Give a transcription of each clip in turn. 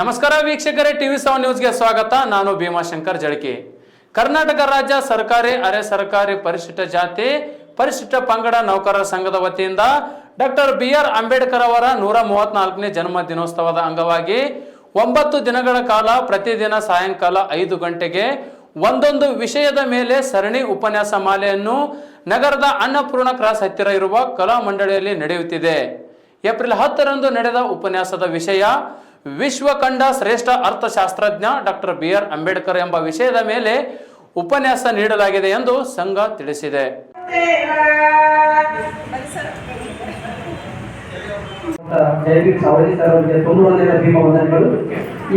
ನಮಸ್ಕಾರ ವೀಕ್ಷಕರೇ, TV seven ನ್ಯೂಸ್ಗೆ ಸ್ವಾಗತ. ನಾನು ಭೀಮಾಶಂಕರ್ ಜಳಕಿ ಕರ್ನಾಟಕ ರಾಜ್ಯ ಸರ್ಕಾರಿ, ಅರೆ ಸರ್ಕಾರಿ ಪರಿಶಿಷ್ಟ ಜಾತಿ, ಪರಿಶಿಷ್ಟ ಪಂಗಡ ನೌಕರರ ಸಂಘದ ವತಿಯಿಂದ ಡಾಕ್ಟರ್ ಬಿ ಆರ್ ಅಂಬೇಡ್ಕರ್ ಅವರ ನೂರ ಮೂವತ್ನಾಲ್ಕನೇ ಜನ್ಮ ದಿನೋತ್ಸವದ ಅಂಗವಾಗಿ ಒಂಬತ್ತು ದಿನಗಳ ಕಾಲ ಪ್ರತಿದಿನ ಸಾಯಂಕಾಲ ಐದು ಗಂಟೆಗೆ ಒಂದೊಂದು ವಿಷಯದ ಮೇಲೆ ಸರಣಿ ಉಪನ್ಯಾಸ ಮಾಲೆಯನ್ನು ನಗರದ ಅನ್ನಪೂರ್ಣ ಕ್ರಾಸ್ ಹತ್ತಿರ ಇರುವ ಕಲಾ ಮಂಡಳಿಯಲ್ಲಿ ನಡೆಯುತ್ತಿದೆ. ಏಪ್ರಿಲ್ ಹತ್ತರಂದು ನಡೆದ ಉಪನ್ಯಾಸದ ವಿಷಯ ವಿಶ್ವ ಕಂಡ ಶ್ರೇಷ್ಠ ಅರ್ಥಶಾಸ್ತ್ರಜ್ಞ ಡಾಕ್ಟರ್ ಬಿ ಆರ್ ಅಂಬೇಡ್ಕರ್ ಎಂಬ ವಿಷಯದ ಮೇಲೆ ಉಪನ್ಯಾಸ ನೀಡಲಾಗಿದೆ ಎಂದು ಸಂಘ ತಿಳಿಸಿದೆ.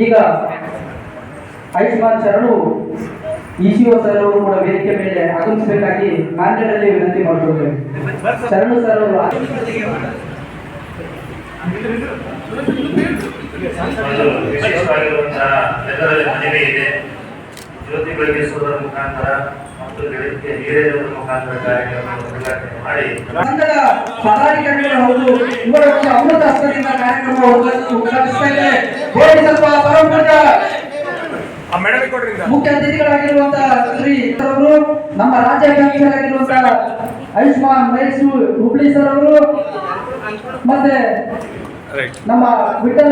ಈಗ ಆಯುಷ್ಮಾನ್ ಶರಣು ಇಸಿಒ ಸರ್ ಅವರು ಕೂಡ ವೇದಿಕೆ ಮೇಲೆ ಆಗಮಿಸಬೇಕಾಗಿ ಮಾನ್ಯರಲ್ಲಿ ವಿನಂತಿ ಮಾಡಿಕೊಳ್ತೇವೆ. ಶರಣು ಸರ್ ಅವರು ವಿಶೇಷವಾಗಿರುವಂತಹ ಎಲ್ಲರಲ್ಲಿ ಮನವಿ ಇದೆ. ಜ್ಯೋತಿ ಬೆಳಗಿಸುವುದರ ಮುಖಾಂತರ ಮತ್ತು ಬೆಳಗ್ಗೆ ನೀರೇರುವುದರ ಮುಖಾಂತರ ಕಾರ್ಯಕ್ರಮವನ್ನು ಉದ್ಘಾಟನೆ ಮಾಡಿ. ಸಂಘದ ಪದಾಧಿಕಾರಿಗಳು ಹೌದು ಇವರ ಒಂದು ಅಮೃತ ಹಸ್ತದಿಂದ ಕಾರ್ಯಕ್ರಮ ಉದ್ಘಾಟಿಸ್ತಾ ಇದೆ ಹೋಗಿ ಸ್ವಲ್ಪ ಪರಮಪೂಜ್ಯ ಮುಖ್ಯ ಅತಿಥಿಗಳಾಗಿರುವಂತಹ ಶ್ರೀ ಅವರು ನಮ್ಮ ರಾಜ್ಯಾಧ್ಯಕ್ಷರಾಗಿರುವಂತಹ ಆಯುಷ್ಮಾನ್ ಮೈಸೂರು ಹುಬ್ಳಿ ಸರ್ ಅವರು ಮತ್ತೆ ನಮ್ಮ ವಿಠಲ್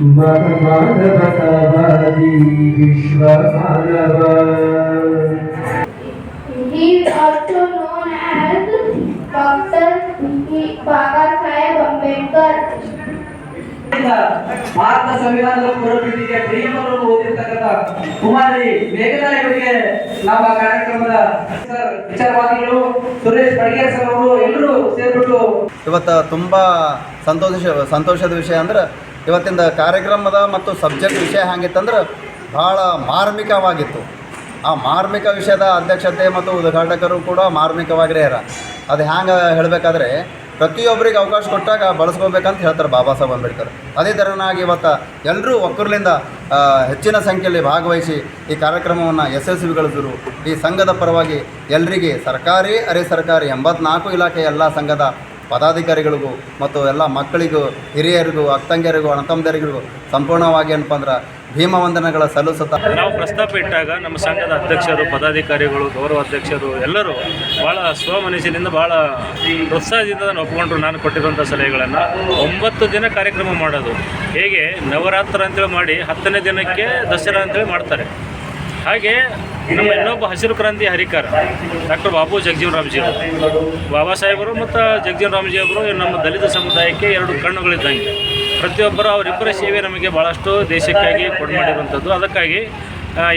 ಬರಲಿ, please. ಜೈ ಭೀಮಾ ಮಾನವತಾವಾದಿ ವಿಶ್ವ ಮಾನವ He is also known as Dr. Baba Saheb Ambedkar. Bharat ಸಂವಿಧಾನದ ಪೂರ್ವಪೀಠಿಗೆ ಪ್ರಿಯಮರನ್ನು ಓದಿರ್ತಕ್ಕಂಥ ಕುಮಾರಿ ಮೇಘನಾ ಅವರಿಗೆ ನಮ್ಮ ಕಾರ್ಯಕ್ರಮದ ಸರ್ ವಿಚಾರವಾದಿಗಳು ಸುರೇಶ್ ಬಡಿಗೇರ್ ಸರ್ ಅವರು ಎಲ್ಲರೂ ಸೇರ್ಬಿಟ್ಟು ಇವತ್ತು ತುಂಬಾ ಸಂತೋಷ ಸಂತೋಷದ ವಿಷಯ ಅಂದ್ರೆ ಇವತ್ತಿಂದ ಕಾರ್ಯಕ್ರಮದ ಮತ್ತು ಸಬ್ಜೆಕ್ಟ್ ವಿಷಯ ಹ್ಯಾಂಗಿತ್ತಂದ್ರೆ ಭಾಳ ಮಾರ್ಮಿಕವಾಗಿತ್ತು. ಆ ಮಾರ್ಮಿಕ ವಿಷಯದ ಅಧ್ಯಕ್ಷತೆ ಮತ್ತು ಉದ್ಘಾಟಕರು ಕೂಡ ಮಾರ್ಮಿಕವಾಗಿರೇ ಇರ. ಅದು ಹ್ಯಾಂಗೆ ಹೇಳಬೇಕಾದ್ರೆ ಪ್ರತಿಯೊಬ್ಬರಿಗೆ ಅವಕಾಶ ಕೊಟ್ಟಾಗ ಬಳಸ್ಕೋಬೇಕಂತ ಹೇಳ್ತಾರೆ ಬಾಬಾ ಸಾಹೇಬ್ ಅಂಬೇಡ್ಕರ್. ಅದೇ ಥರನಾಗಿ ಇವತ್ತು ಎಲ್ಲರೂ ಒಕ್ಕರ್ಲಿಂದ ಹೆಚ್ಚಿನ ಸಂಖ್ಯೆಯಲ್ಲಿ ಭಾಗವಹಿಸಿ ಈ ಕಾರ್ಯಕ್ರಮವನ್ನು ಯಶಸ್ವಿಗೊಳಿಸಿದ್ರು ಈ ಸಂಘದ ಪರವಾಗಿ ಎಲ್ಲರಿಗೆ ಸರ್ಕಾರಿ ಅರೆ ಸರ್ಕಾರಿ ಎಂಬತ್ನಾಲ್ಕು ಇಲಾಖೆ ಎಲ್ಲ ಸಂಘದ ಪದಾಧಿಕಾರಿಗಳಿಗೂ ಮತ್ತು ಎಲ್ಲ ಮಕ್ಕಳಿಗೂ, ಹಿರಿಯರಿಗೂ ಅಕ್ಕಂಗಿಯರಿಗೂ ಅಣ್ಣತಮ್ಮದರಿಗೂ ಸಂಪೂರ್ಣವಾಗಿ ಏನಪ್ಪ ಅಂದ್ರೆ ಭೀಮ ವಂದನಗಳ ಸಲ್ಲಿಸುತ್ತಾ ನಾವು ಪ್ರಸ್ತಾಪ ಇಟ್ಟಾಗ ನಮ್ಮ ಸಂಘದ ಅಧ್ಯಕ್ಷರು, ಪದಾಧಿಕಾರಿಗಳು, ಗೌರವ ಅಧ್ಯಕ್ಷರು ಎಲ್ಲರೂ ಭಾಳ ಸ್ವಮನಸ್ಸಿನಿಂದ ಭಾಳ ಪ್ರೋತ್ಸಾಹದಿಂದ ಒಪ್ಪಿಕೊಂಡ್ರು ನಾನು ಕೊಟ್ಟಿರುವಂಥ ಸಲಹೆಗಳನ್ನು ಒಂಬತ್ತು ದಿನ ಕಾರ್ಯಕ್ರಮ ಮಾಡೋದು. ಹೇಗೆ ನವರಾತ್ರ ಅಂತೇಳಿ ಮಾಡಿ ಹತ್ತನೇ ದಿನಕ್ಕೆ ದಸರಾ ಅಂತೇಳಿ ಮಾಡ್ತಾರೆ. ಹಾಗೆ ನಮ್ಮ ಇನ್ನೊಬ್ಬ ಹಸಿರು ಕ್ರಾಂತಿ ಹರಿಕಾರ ಡಾಕ್ಟರ್ ಬಾಬು ಜಗಜೀವನ್ ರಾಮ್ಜಿ ಅವರು. ಬಾಬಾ ಸಾಹೇಬರು ಮತ್ತು ಜಗಜೀವನ್ ರಾಮ್ಜಿ ಅವರು ನಮ್ಮ ದಲಿತ ಸಮುದಾಯಕ್ಕೆ ಎರಡು ಕಣ್ಣುಗಳಿದ್ದಂಗೆ. ಪ್ರತಿಯೊಬ್ಬರು ಅವರಿಬ್ಬರ ಸೇವೆ ನಮಗೆ ಭಾಳಷ್ಟು ದೇಶಕ್ಕಾಗಿ ಕೊಡು ಮಾಡಿರುವಂಥದ್ದು. ಅದಕ್ಕಾಗಿ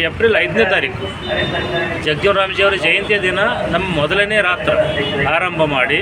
ಏಪ್ರಿಲ್ ಐದನೇ ತಾರೀಕು ಜಗಜೀವನ್ ರಾಮ್ಜಿ ಅವರ ಜಯಂತಿಯ ದಿನ ನಮ್ಮ ಮೊದಲನೇ ರಾತ್ರ ಆರಂಭ ಮಾಡಿ